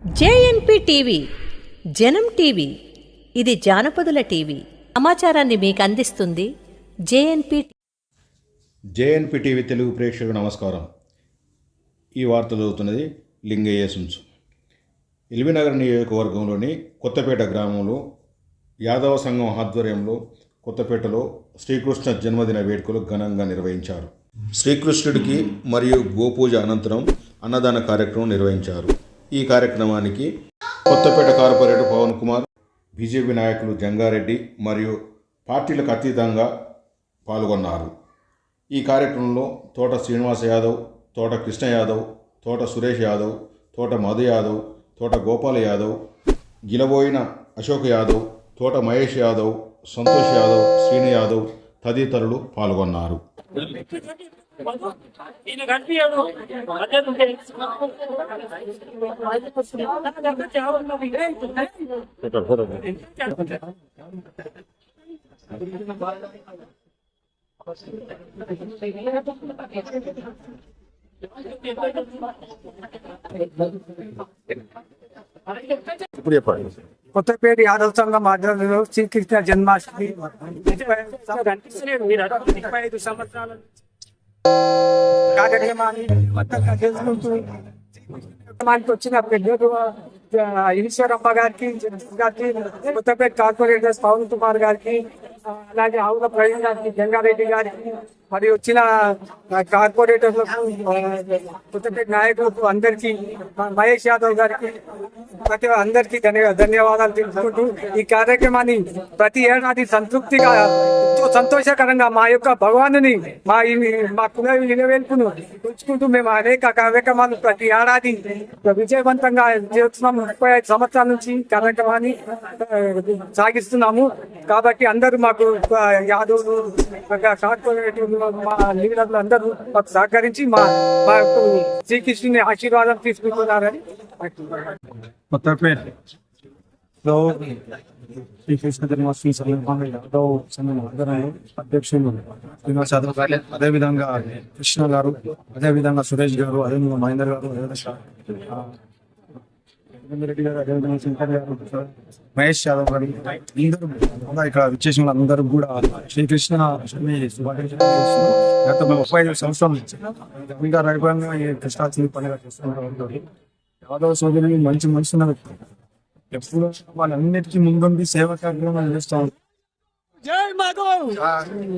JNP TV జనం TV ఇది జానపదుల TV. సమాచారాన్ని మీకు అందిస్తుంది జేఎన్పి జేఎన్పి టీవీ తెలుగు ప్రేక్షకులకు నమస్కారం. ఈ వార్త చదువుతున్నది లింగయ్య సుంసు ఎల్బీనగర్ నియోజకవర్గంలోని కొత్తపేట గ్రామంలో యాదవ సంఘం ఆధ్వర్యంలో కొత్తపేటలో శ్రీకృష్ణ జన్మదిన వేడుకలు ఘనంగా నిర్వహించారు. శ్రీకృష్ణుడికి మరియు గోపూజ అనంతరం అన్నదాన కార్యక్రమం నిర్వహించారు. ఈ కార్యక్రమానికి కొత్తపేట కార్పొరేటర్ పవన్ కుమార్ బీజేపీ నాయకులు జంగారెడ్డి మరియు పార్టీలకు అతీతంగా పాల్గొన్నారు. ఈ కార్యక్రమంలో తోట శ్రీనివాస్ యాదవ్ తోట కృష్ణ యాదవ్ తోట సురేష్ యాదవ్ తోట మధు యాదవ్ తోట గోపాల్ యాదవ్ గిలబోయిన అశోక్ యాదవ్ తోట మహేష్ యాదవ్ సంతోష్ యాదవ్ శ్రీను యాదవ్ తదితరులు పాల్గొన్నారు. ఈయన కనిపించాడు మధ్య ఇప్పుడు చెప్పండి కొత్తపేట యాదవ్ సంఘం ఆధ్వర్యంలో శ్రీకృష్ణ జన్మాష్టమి. కనిపిస్తలేడు మీరు అక్కడ ముప్పై ఐదు సంవత్సరాల కార్యక్రమాన్ని మనకి వచ్చిన పెద్దలు ఈశ్వరమ్మ గారికి గారికి కొత్తపేట కార్పొరేటర్స్ పవన్ కుమార్ గారికి అలాగే ఆవుల ప్రవీణ్ గారికి జంగారెడ్డి గారికి మరి వచ్చిన కార్పొరేటర్లకు కొత్తపేట నాయకులకు అందరికీ మహేష్ యాదవ్ గారికి ప్రతి అందరికీ ధన్యవాదాలు తెలుసుకుంటూ ఈ కార్యక్రమాన్ని ప్రతి ఏడాది సంతృప్తిగా సంతోషకరంగా మా యొక్క భగవానుని మా మా కుల నిలవేల్పును ఉంచుకుంటూ మేము అనేక కార్యక్రమాలు ప్రతి ఏడాది విజయవంతంగా చేస్తున్నాము ముప్పై ఐదు సంవత్సరాల నుంచి కార్యక్రమాన్ని సాగిస్తున్నాము. కాబట్టి అందరూ మాకు యాదవులు మా లీడర్లు అందరూ మాకు సహకరించి మా మా యొక్క శ్రీకృష్ణుని ఆశీర్వాదం తీసుకుంటున్నారని. కొత్తపేటలో శ్రీకృష్ణ జన్మాష్టమి సందర్భంగా యాదవ్ సంఘం ఆధ్వర్యంలో అధ్యక్షులు శ్రీనివాస్ యాదవ్ గారు అదేవిధంగా కృష్ణ గారు అదేవిధంగా సురేష్ గారు అదేవిధంగా మహేందర్ గారు రెడ్డి గారు అదేవిధంగా శంకర్ గారు మహేష్ యాదవ్ గారు అందరూ ఇక్కడ విచ్చేసిన అందరూ కూడా శ్రీకృష్ణ గత ముప్పై ఐదు సంవత్సరాల నుంచి ఇంకా రైభంగా ఈ కృష్ణాష్టమి పండుగ చేస్తున్నారు యాదవ్ సోదరులు మంచి మనసున్న ఎప్పుడు వాళ్ళన్నిటికీ ముందుండి సేవ కార్యక్రమాలు చేస్తూ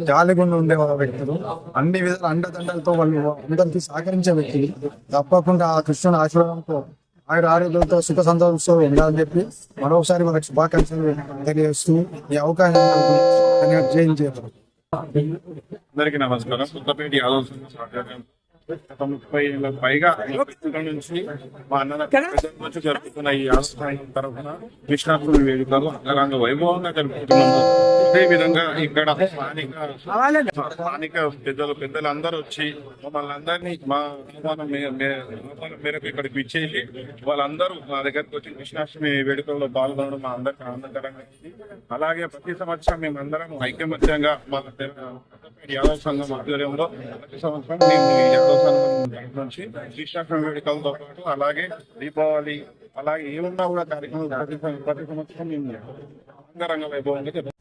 జాలిగుండా ఉండే వ్యక్తులు. అన్ని విధాల అండదండలతో వాళ్ళు అందరికీ సహకరించే వ్యక్తులు తప్పకుండా ఆ కృష్ణుని ఆశీర్వాదంతో ఆయన ఆరోగ్యంతో సుఖ సంతోషంతో ఉండాలని చెప్పి మరొకసారి వాళ్ళకి శుభాకాంక్షలు తెలియజేస్తూ ఈ అవకాశం జయించారు అందరికీ నమస్కారం. కొత్తపేట యాదవ్ గత ముప్పై పైగా ఇక్కడ నుంచి మా అన్న నుంచి జరుపుతున్న ఈ సంఘం తరఫున కృష్ణాష్టమి వేడుకలు అంగరంగ వైభవంగా జరుపుకుంటున్నాము. అదే విధంగా ఇక్కడ స్థానిక స్థానిక పెద్దలు పెద్దలు అందరూ వచ్చి మమ్మల్ని అందరినీ మా ఆహ్వానం మేరకు ఇక్కడికి ఇచ్చేసి వాళ్ళందరూ మా దగ్గరకు వచ్చి కృష్ణాష్టమి వేడుకల్లో పాల్గొనడం మా అందరికి ఆనందకరంగా అలాగే ప్రతి సంవత్సరం మేమందరం ఐకమత్యంగా మా యాదవ సంఘం ఆధ్వర్యంలో ప్రతి సంవత్సరం మేము ఈ సంఘం తరపు నుంచి కృష్ణాష్టమి వేడుకలతో పాటు అలాగే దీపావళి అలాగే ఏమున్నా కూడా కార్యక్రమం ప్రతి ప్రతి సంవత్సరం మేము అంగరంగ వైభవంగా